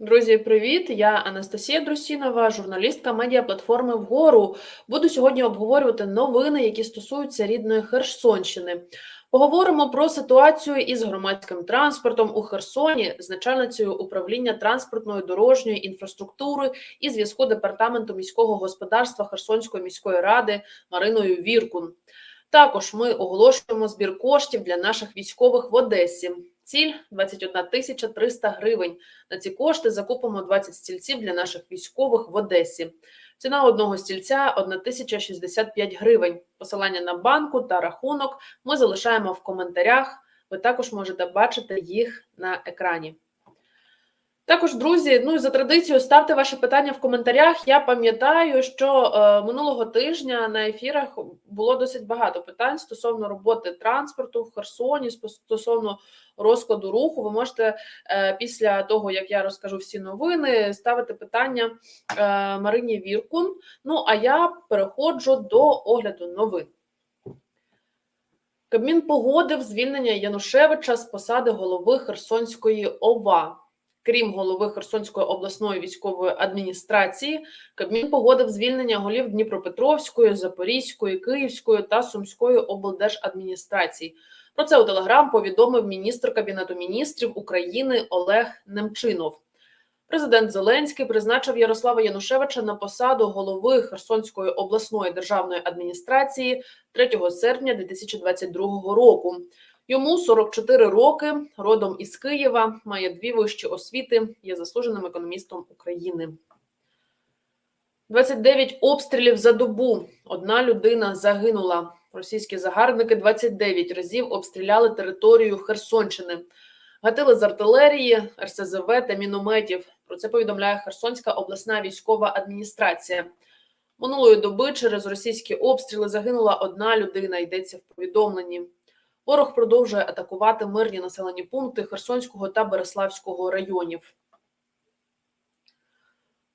Друзі, привіт! Я Анастасія Друсінова, журналістка медіаплатформи Вгору. Буду сьогодні обговорювати новини, які стосуються рідної Херсонщини. Поговоримо про ситуацію із громадським транспортом у Херсоні з начальницею управління транспортної дорожньої інфраструктури і зв'язку департаменту міського господарства Херсонської міської ради Мариною Віркун. Також ми оголошуємо збір коштів для наших військових в Одесі. Ціль 21 тисяча 300 гривень. На ці кошти закупимо 20 стільців для наших військових в Одесі. Ціна одного стільця 1065 гривень. Посилання на банку та рахунок ми залишаємо в коментарях. Ви також можете бачити їх на екрані. Також, друзі, ну і за традицією, ставте ваші питання в коментарях. Я пам'ятаю, що е, минулого тижня на ефірах було досить багато питань стосовно роботи транспорту в Херсоні, стосовно розкладу руху. Ви можете е, після того, як я розкажу всі новини, ставити питання е, Марині Віркун. Ну а я переходжу до огляду новин. Кабмін погодив звільнення Янушевича з посади голови Херсонської ОВА. Крім голови Херсонської обласної військової адміністрації, Кабмін погодив звільнення голів Дніпропетровської, Запорізької, Київської та Сумської облдержадміністрацій. Про це у Телеграм повідомив міністр Кабінету міністрів України Олег Немчинов. Президент Зеленський призначив Ярослава Янушевича на посаду голови Херсонської обласної державної адміністрації 3 серпня 2022 року. Йому 44 роки, родом із Києва, має дві вищі освіти, є заслуженим економістом України. 29 обстрілів за добу. Одна людина загинула. Російські загарбники 29 разів обстріляли територію Херсонщини. Гатили з артилерії, РСЗВ та мінометів. Про це повідомляє Херсонська обласна військова адміністрація. Минулої доби через російські обстріли загинула одна людина. Йдеться в повідомленні. Ворог продовжує атакувати мирні населені пункти Херсонського та Береславського районів.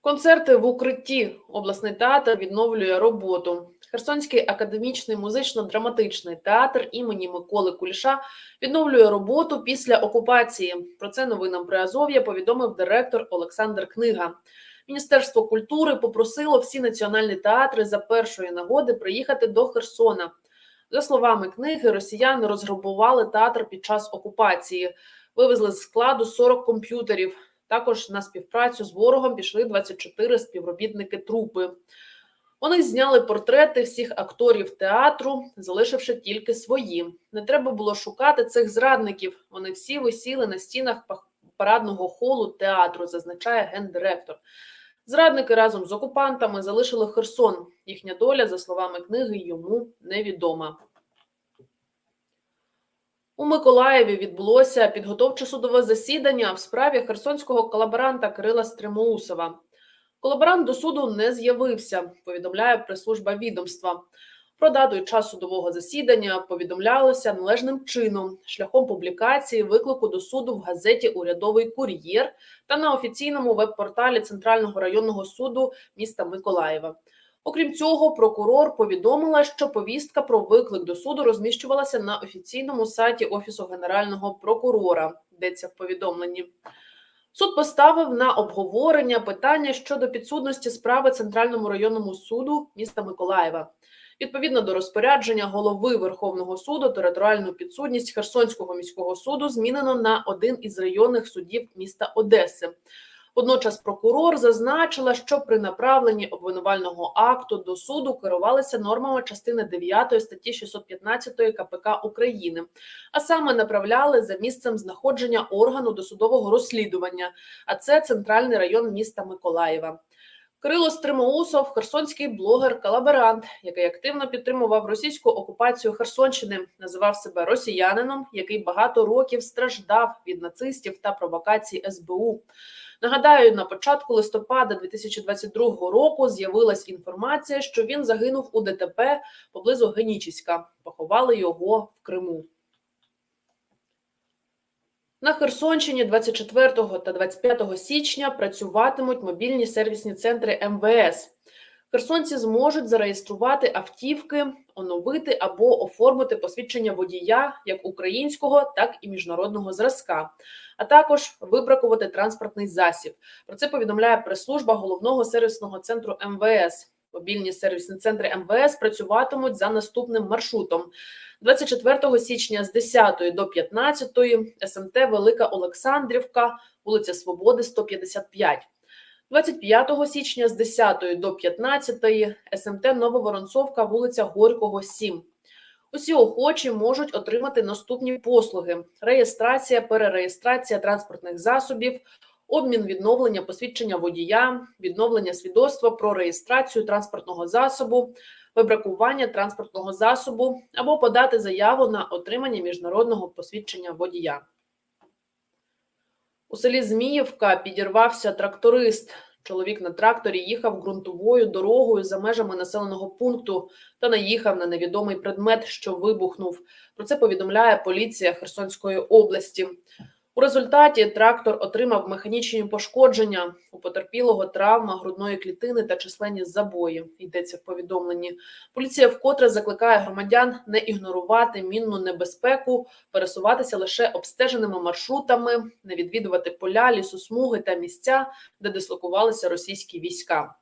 Концерти в укритті. Обласний театр відновлює роботу. Херсонський академічний музично-драматичний театр імені Миколи Куліша відновлює роботу після окупації. Про це новинам Приазов'я повідомив директор Олександр Книга. Міністерство культури попросило всі національні театри за першої нагоди приїхати до Херсона. За словами книги, росіяни розграбували театр під час окупації, вивезли з складу 40 комп'ютерів. Також на співпрацю з ворогом пішли 24 співробітники трупи. Вони зняли портрети всіх акторів театру, залишивши тільки свої. Не треба було шукати цих зрадників. Вони всі висіли на стінах парадного холу театру, зазначає гендиректор. Зрадники разом з окупантами залишили Херсон. Їхня доля, за словами книги, йому невідома. У Миколаєві відбулося підготовче судове засідання в справі херсонського колаборанта Кирила Стримоусова. Колаборант до суду не з'явився, повідомляє прес-служба відомства. Про дату і час судового засідання повідомлялося належним чином шляхом публікації виклику до суду в газеті Урядовий кур'єр та на офіційному веб-порталі Центрального районного суду міста Миколаєва. Окрім цього, прокурор повідомила, що повістка про виклик до суду розміщувалася на офіційному сайті Офісу Генерального прокурора. Йдеться в повідомленні. Суд поставив на обговорення питання щодо підсудності справи Центральному районному суду міста Миколаєва. Відповідно до розпорядження голови Верховного суду, територіальну підсудність Херсонського міського суду змінено на один із районних судів міста Одеси. Водночас прокурор зазначила, що при направленні обвинувального акту до суду керувалися нормами частини 9 статті 615 КПК України, а саме направляли за місцем знаходження органу досудового розслідування, а це центральний район міста Миколаєва. Кирило Стримоусов, херсонський блогер-колаборант, який активно підтримував російську окупацію Херсонщини, називав себе росіянином, який багато років страждав від нацистів та провокацій СБУ. Нагадаю, на початку листопада 2022 року з'явилась інформація, що він загинув у ДТП поблизу Генічіська. Поховали його в Криму. На Херсонщині 24 та 25 січня працюватимуть мобільні сервісні центри МВС. Херсонці зможуть зареєструвати автівки, оновити або оформити посвідчення водія як українського, так і міжнародного зразка, а також вибракувати транспортний засіб. Про це повідомляє прес-служба головного сервісного центру МВС. Мобільні сервісні центри МВС працюватимуть за наступним маршрутом. 24 січня з 10 до 15 СМТ Велика Олександрівка, вулиця Свободи, 155. 25 січня з 10 до 15 СМТ Нововоронцовка, вулиця Горького, 7. Усі охочі можуть отримати наступні послуги: реєстрація, перереєстрація транспортних засобів, обмін відновлення посвідчення водія, відновлення свідоцтва про реєстрацію транспортного засобу, вибракування транспортного засобу або подати заяву на отримання міжнародного посвідчення водія. У селі Зміївка підірвався тракторист. Чоловік на тракторі їхав ґрунтовою дорогою за межами населеного пункту та наїхав на невідомий предмет, що вибухнув. Про це повідомляє поліція Херсонської області. У результаті трактор отримав механічні пошкодження. У потерпілого травма грудної клітини та численні забої. Йдеться в повідомленні. Поліція вкотре закликає громадян не ігнорувати мінну небезпеку, пересуватися лише обстеженими маршрутами, не відвідувати поля, лісосмуги та місця, де дислокувалися російські війська.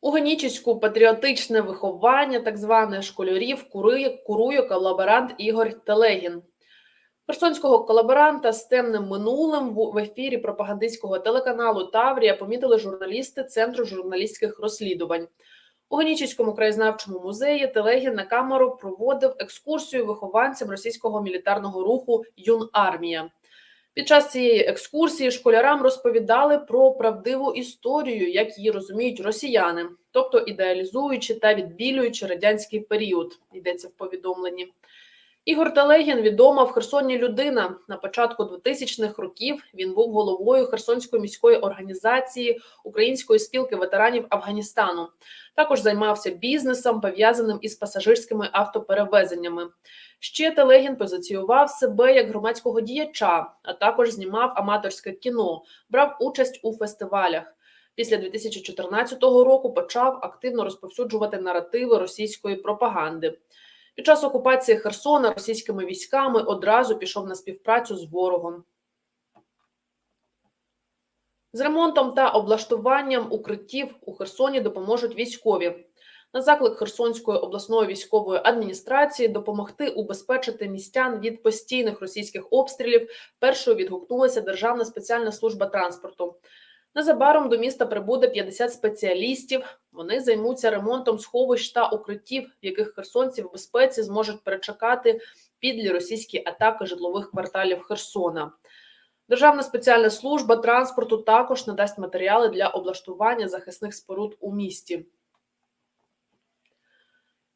У Генічеську патріотичне виховання так зване школярів курує, курує колаборант Ігор Телегін. Херсонського колаборанта з темним минулим в ефірі пропагандистського телеканалу Таврія помітили журналісти Центру журналістських розслідувань. У Генічеському краєзнавчому музеї Телегін на камеру проводив екскурсію вихованцям російського мілітарного руху Юнармія. Під час цієї екскурсії школярам розповідали про правдиву історію, як її розуміють росіяни, тобто ідеалізуючи та відбілюючи радянський період, йдеться в повідомленні. Ігор Телегін відома в Херсоні людина. На початку 2000-х років він був головою Херсонської міської організації Української спілки ветеранів Афганістану. Також займався бізнесом, пов'язаним із пасажирськими автоперевезеннями. Ще Телегін позиціював себе як громадського діяча, а також знімав аматорське кіно, брав участь у фестивалях. Після 2014 року почав активно розповсюджувати наративи російської пропаганди. Під час окупації Херсона російськими військами одразу пішов на співпрацю з ворогом. З ремонтом та облаштуванням укриттів у Херсоні допоможуть військові. На заклик Херсонської обласної військової адміністрації допомогти убезпечити містян від постійних російських обстрілів першою відгукнулася Державна спеціальна служба транспорту. Незабаром до міста прибуде 50 спеціалістів. Вони займуться ремонтом сховищ та укриттів, в яких херсонці в безпеці зможуть перечекати підлі російські атаки житлових кварталів Херсона. Державна спеціальна служба транспорту також надасть матеріали для облаштування захисних споруд у місті.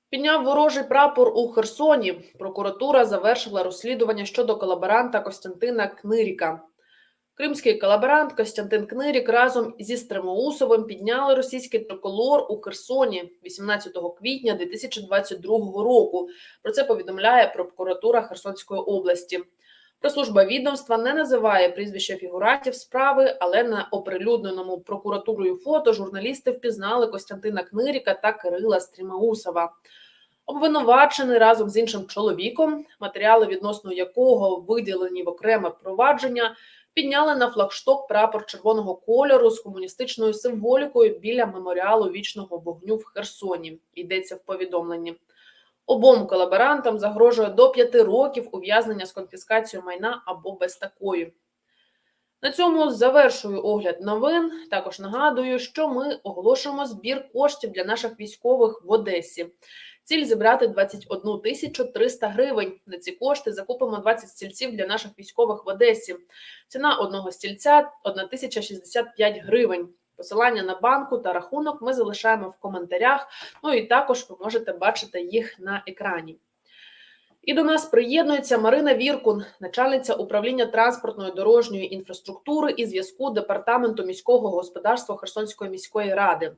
Підняв ворожий прапор у Херсоні. Прокуратура завершила розслідування щодо колаборанта Костянтина Книріка. Кримський колаборант Костянтин Книрік разом зі Стремоусовим підняли російський триколор у Херсоні 18 квітня 2022 року. Про це повідомляє прокуратура Херсонської області. Прес-служба відомства не називає прізвища фігурантів справи, але на оприлюдненому прокуратурою фото журналісти впізнали Костянтина Книріка та Кирила Стрімаусова. Обвинувачений разом з іншим чоловіком, матеріали відносно якого виділені в окреме провадження, підняли на флагшток прапор червоного кольору з комуністичною символікою біля меморіалу вічного вогню в Херсоні. Йдеться в повідомленні. Обом колаборантам загрожує до п'яти років ув'язнення з конфіскацією майна або без такої. На цьому завершую огляд новин. Також нагадую, що ми оголошуємо збір коштів для наших військових в Одесі. Ціль зібрати 21 тисячу 300 гривень. На ці кошти закупимо 20 стільців для наших військових в Одесі. Ціна одного стільця 1065 гривень. Посилання на банку та рахунок ми залишаємо в коментарях. Ну і також ви можете бачити їх на екрані. І до нас приєднується Марина Віркун, начальниця управління транспортної дорожньої інфраструктури і зв'язку департаменту міського господарства Херсонської міської ради.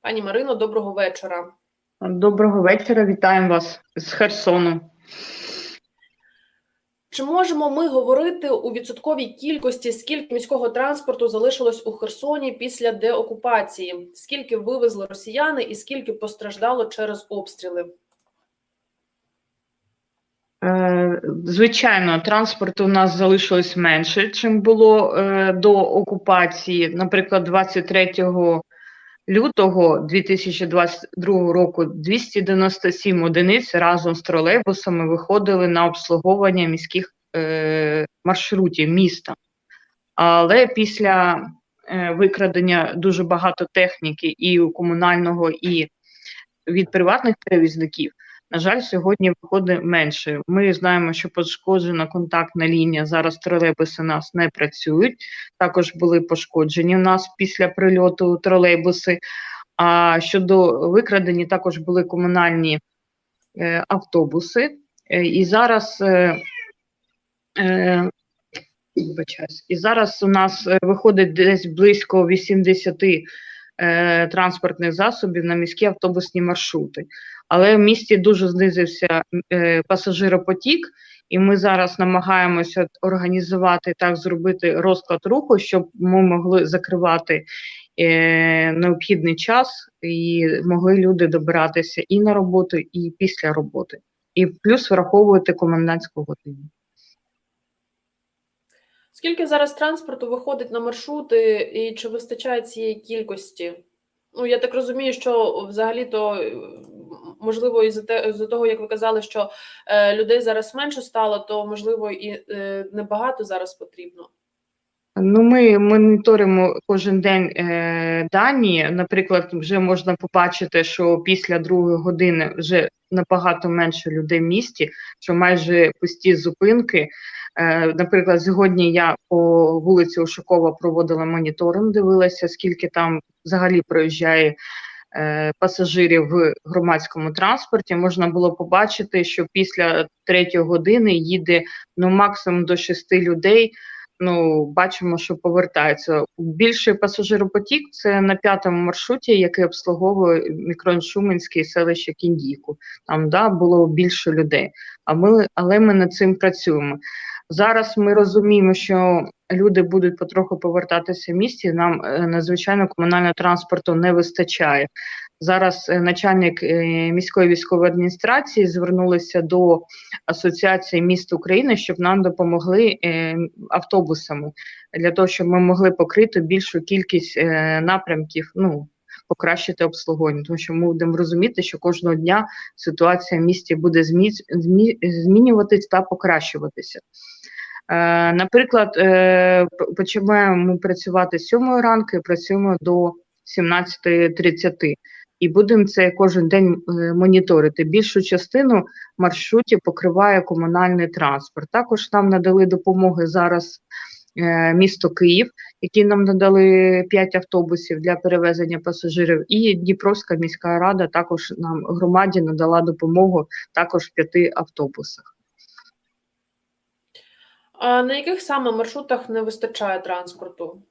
Пані Марино, доброго вечора. Доброго вечора, вітаємо вас з Херсону. Чи можемо ми говорити у відсотковій кількості, скільки міського транспорту залишилось у Херсоні після деокупації? Скільки вивезли росіяни і скільки постраждало через обстріли? Е, Звичайно, транспорту у нас залишилось менше, чим було е, до окупації. Наприклад, 23 лютого 2022 року 297 одиниць разом з тролейбусами виходили на обслуговування міських е, маршрутів міста. Але після е, викрадення дуже багато техніки і у комунального, і від приватних перевізників. На жаль, сьогодні виходить менше. Ми знаємо, що пошкоджена контактна лінія. Зараз тролейбуси у нас не працюють. Також були пошкоджені у нас після прильоту тролейбуси. А щодо викрадені, також були комунальні е, автобуси. Е, і зараз е, е, і зараз у нас е, виходить десь близько 80 е, транспортних засобів на міські автобусні маршрути. Але в місті дуже знизився е, пасажиропотік, і ми зараз намагаємося організувати так, зробити розклад руху, щоб ми могли закривати е, необхідний час і могли люди добиратися і на роботу, і після роботи, і плюс враховувати комендантську годину. Скільки зараз транспорту виходить на маршрути, і чи вистачає цієї кількості? Ну, я так розумію, що взагалі-то е, можливо, із те з того, як ви казали, що е, людей зараз менше стало, то можливо і е, небагато зараз потрібно. Ну, ми моніторимо кожен день е, дані. Наприклад, вже можна побачити, що після другої години вже набагато менше людей в місті, що майже пусті зупинки. Е, наприклад, сьогодні я по вулиці Ушакова проводила моніторинг, дивилася, скільки там взагалі проїжджає пасажирів в громадському транспорті. Можна було побачити, що після третьої години їде ну максимум до шести людей. Ну, бачимо, що повертаються. Більший пасажиропотік це на п'ятому маршруті, який обслуговує мікрорайон Шуменський селище Кіндійку. Там да, було більше людей. А ми, але ми над цим працюємо. Зараз ми розуміємо, що люди будуть потроху повертатися в місті. Нам е, надзвичайно комунального транспорту не вистачає. Зараз е, начальник е, міської військової адміністрації звернулися до Асоціації міст України, щоб нам допомогли автобусами для того, щоб ми могли покрити більшу кількість напрямків. Ну покращити обслуговування, тому що ми будемо розуміти, що кожного дня ситуація в місті буде змі, змі, змінюватись та покращуватися. Е, наприклад, е, починаємо працювати з 7 ранку працюємо до 17.30. І будемо це кожен день е, моніторити. Більшу частину маршрутів покриває комунальний транспорт. Також нам надали допомоги зараз місто Київ, які нам надали 5 автобусів для перевезення пасажирів. І Дніпровська міська рада також нам громаді надала допомогу також в 5 автобусах. А на яких саме маршрутах не вистачає транспорту?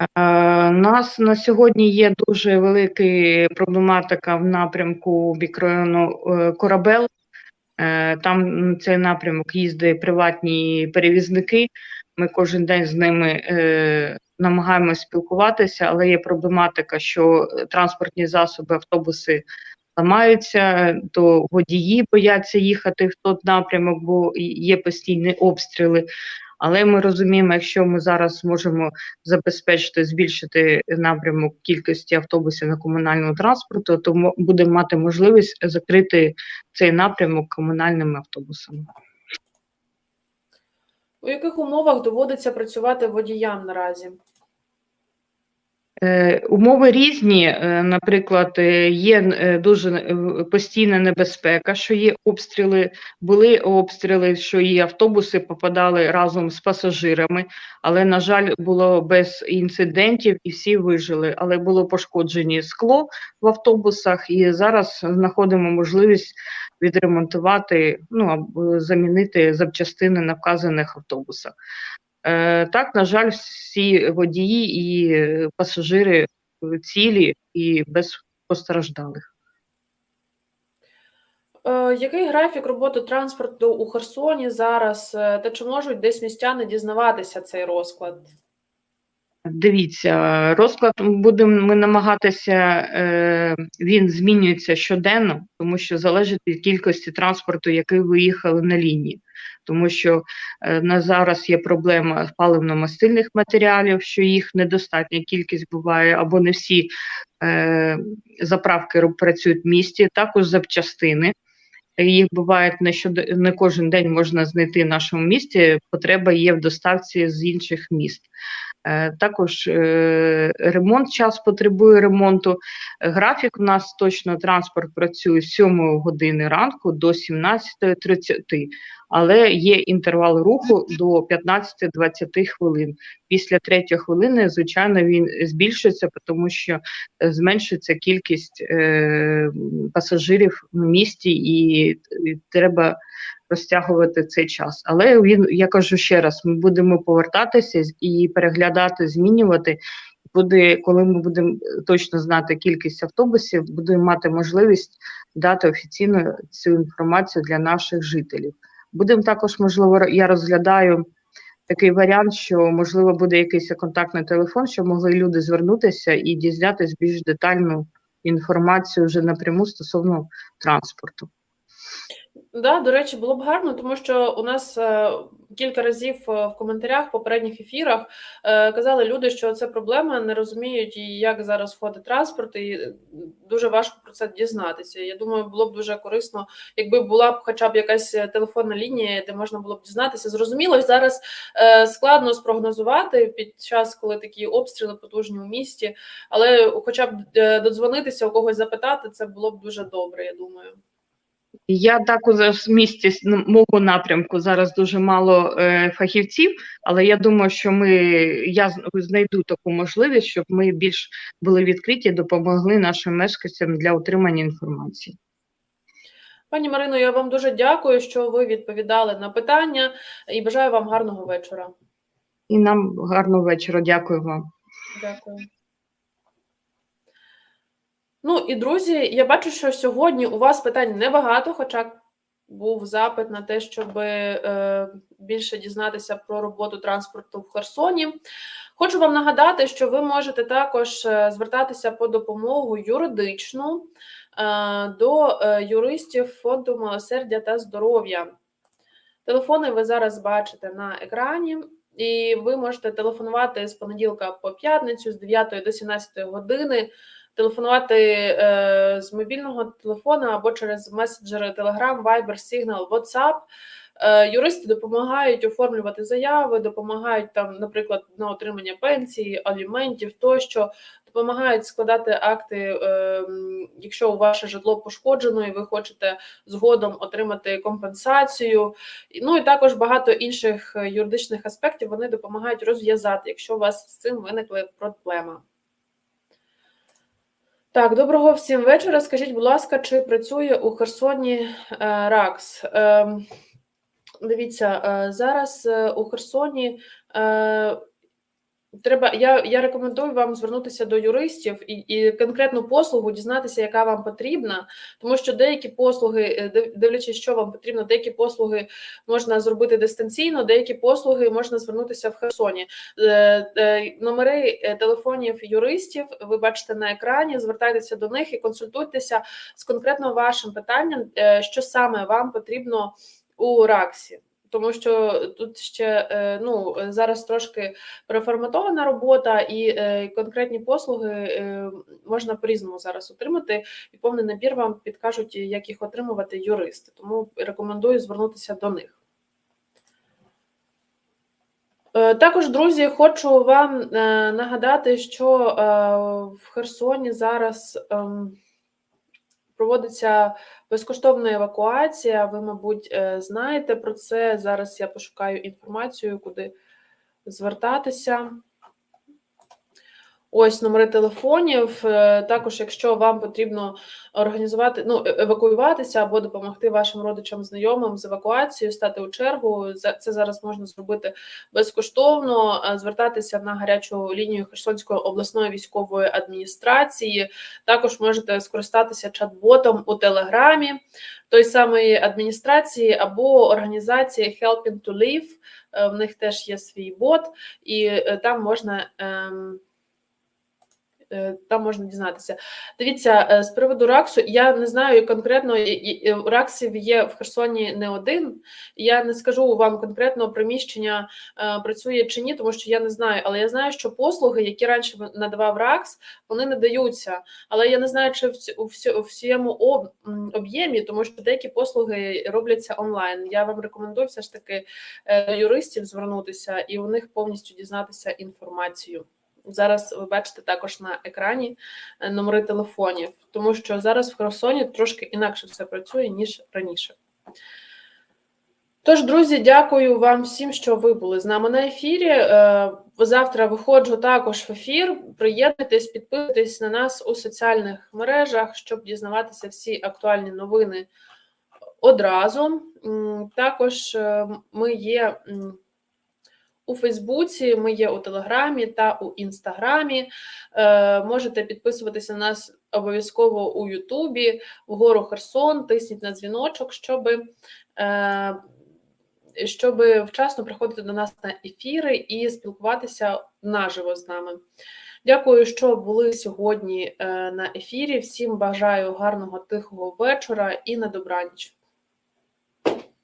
Е, У нас на сьогодні є дуже велика проблематика в напрямку мікрорайону е, Корабел. Е, Там цей напрямок їздять приватні перевізники. Ми кожен день з ними е, намагаємося спілкуватися, але є проблематика, що транспортні засоби, автобуси ламаються, то водії бояться їхати в той напрямок, бо є постійні обстріли. Але ми розуміємо, якщо ми зараз можемо забезпечити збільшити напрямок кількості автобусів на комунальному транспорту, то будемо мати можливість закрити цей напрямок комунальними автобусами. У яких умовах доводиться працювати водіям наразі? Е, Умови різні, е, наприклад, е, є дуже постійна небезпека, що є обстріли, були обстріли, що і автобуси попадали разом з пасажирами, але, на жаль, було без інцидентів і всі вижили. Але було пошкоджені скло в автобусах, і зараз знаходимо можливість відремонтувати, ну замінити запчастини на вказаних автобусах. Е, Так, на жаль, всі водії і е, пасажири цілі і без постраждалих. Е, Який графік роботи транспорту у Херсоні зараз? Та чи можуть десь містяни дізнаватися цей розклад? Дивіться, розклад будемо ми намагатися, він змінюється щоденно, тому що залежить від кількості транспорту, який виїхали на лінії. Тому що е, на зараз є проблема паливно-мастильних матеріалів, що їх недостатня кількість буває, або не всі е, заправки працюють в місті, також запчастини. Їх буває не щодо не кожен день можна знайти в нашому місті. Потреба є в доставці з інших міст. Е, Також е, ремонт час потребує ремонту. Графік у нас точно транспорт працює з 7 години ранку до 17.30, але є інтервал руху до 15-20 хвилин. Після третьої хвилини, звичайно, він збільшується, тому що е, зменшується кількість пасажирів в місті, і треба розтягувати цей час. Але він, я кажу ще раз, ми будемо повертатися і переглядати, змінювати. Буде, коли ми будемо е, точно знати кількість автобусів, будемо мати можливість дати офіційно цю інформацію для наших жителів. Будемо також, можливо, я розглядаю такий варіант, що можливо буде якийсь контактний телефон, щоб могли люди звернутися і дізнатись більш детальну інформацію вже напряму стосовно транспорту. Да, до речі, було б гарно, тому що у нас е, кілька разів е, в коментарях в попередніх ефірах е, казали люди, що це проблема, не розуміють, як зараз ходить транспорт, і дуже важко про це дізнатися. Я думаю, було б дуже корисно, якби була б хоча б якась телефонна лінія, де можна було б дізнатися. Зрозуміло, зараз складно спрогнозувати під час, коли такі обстріли потужні у місті, але хоча б додзвонитися у когось запитати, це було б дуже добре, я думаю. Я також в місті ну, мого напрямку зараз дуже мало е, фахівців, але я думаю, що ми я знайду таку можливість, щоб ми більш були відкриті, допомогли нашим мешканцям для отримання інформації. Пані Марино, я вам дуже дякую, що ви відповідали на питання і бажаю вам гарного вечора. І нам гарного вечора. Дякую вам. Дякую. Ну і друзі, я бачу, що сьогодні у вас питань небагато, хоча був запит на те, щоб е, більше дізнатися про роботу транспорту в Херсоні. Хочу вам нагадати, що ви можете також е, звертатися по допомогу юридичну е, до е, юристів Фонду милосердя та здоров'я. Телефони ви зараз бачите на екрані, і ви можете телефонувати з понеділка по п'ятницю з 9 до 17 години, телефонувати е, з мобільного телефона або через меседжери Telegram, Viber, Signal, WhatsApp. Е, юристи допомагають оформлювати заяви, допомагають там, наприклад, на отримання пенсії, аліментів тощо, допомагають складати акти, е, якщо ваше житло пошкоджено і ви хочете згодом отримати компенсацію. Ну і також багато інших юридичних аспектів вони допомагають розв'язати, якщо у вас з цим виникли проблема. Так, доброго всім вечора. Скажіть, будь ласка, чи працює у Херсоні е, РАКС? Ем, Дивіться, е, зараз е, у Херсоні треба. Я, я рекомендую вам звернутися до юристів і, і конкретну послугу дізнатися, яка вам потрібна, тому що деякі послуги, е, дивлячись, що вам потрібно, деякі послуги можна зробити дистанційно, деякі послуги можна звернутися в Херсоні. Е, е, Номери телефонів юристів ви бачите на екрані. Звертайтеся до них і консультуйтеся з конкретно вашим питанням, що саме вам потрібно у РАКСі. Тому що тут ще е, ну зараз трошки переформатована робота, і е, конкретні послуги е, можна по-різному зараз отримати, і повний набір вам підкажуть, як їх отримувати юристи. Тому рекомендую звернутися до них. Також, друзі, хочу вам нагадати, що в Херсоні зараз ем, проводиться безкоштовна евакуація. Ви, мабуть, е, знаєте про це. Зараз я пошукаю інформацію, куди звертатися. Ось номери телефонів. Е, Також, якщо вам потрібно організувати, ну е- евакуюватися або допомогти вашим родичам, знайомим з евакуацією, стати у чергу. Це зараз можна зробити безкоштовно. е, Звертатися на гарячу лінію Херсонської обласної військової адміністрації. Також можете скористатися чат-ботом у Телеграмі той самої адміністрації або організації Helping to Live. В них теж є свій бот, і там можна. Е, Там можна дізнатися. Дивіться, е, з приводу Раксу, я не знаю конкретно, Раксів є в Херсоні не один. Я не скажу вам конкретно приміщення е, працює чи ні, тому що я не знаю. Але я знаю, що послуги, які раніше надавав Ракс, вони надаються. Але я не знаю, чи в всьому об'ємі, тому що деякі послуги робляться онлайн. Я вам рекомендую все ж таки до юристів звернутися і у них повністю дізнатися інформацію. Зараз ви бачите також на екрані е, номери телефонів, тому що зараз в Херсоні трошки інакше все працює ніж раніше. Тож, друзі, дякую вам всім, що ви були з нами на ефірі. Е, Завтра виходжу також в ефір. Приєднуйтесь, підписуйтесь на нас у соціальних мережах, щоб дізнаватися всі актуальні новини одразу. Також е, ми є у Фейсбуці, ми є у Телеграмі та у Інстаграмі. Е, Можете підписуватися на нас обов'язково у Ютубі, вгору Херсон, тисніть на дзвіночок, щоб, е, щоб вчасно приходити до нас на ефіри і спілкуватися наживо з нами. Дякую, що були сьогодні е, на ефірі. Всім бажаю гарного тихого вечора і на добраніч.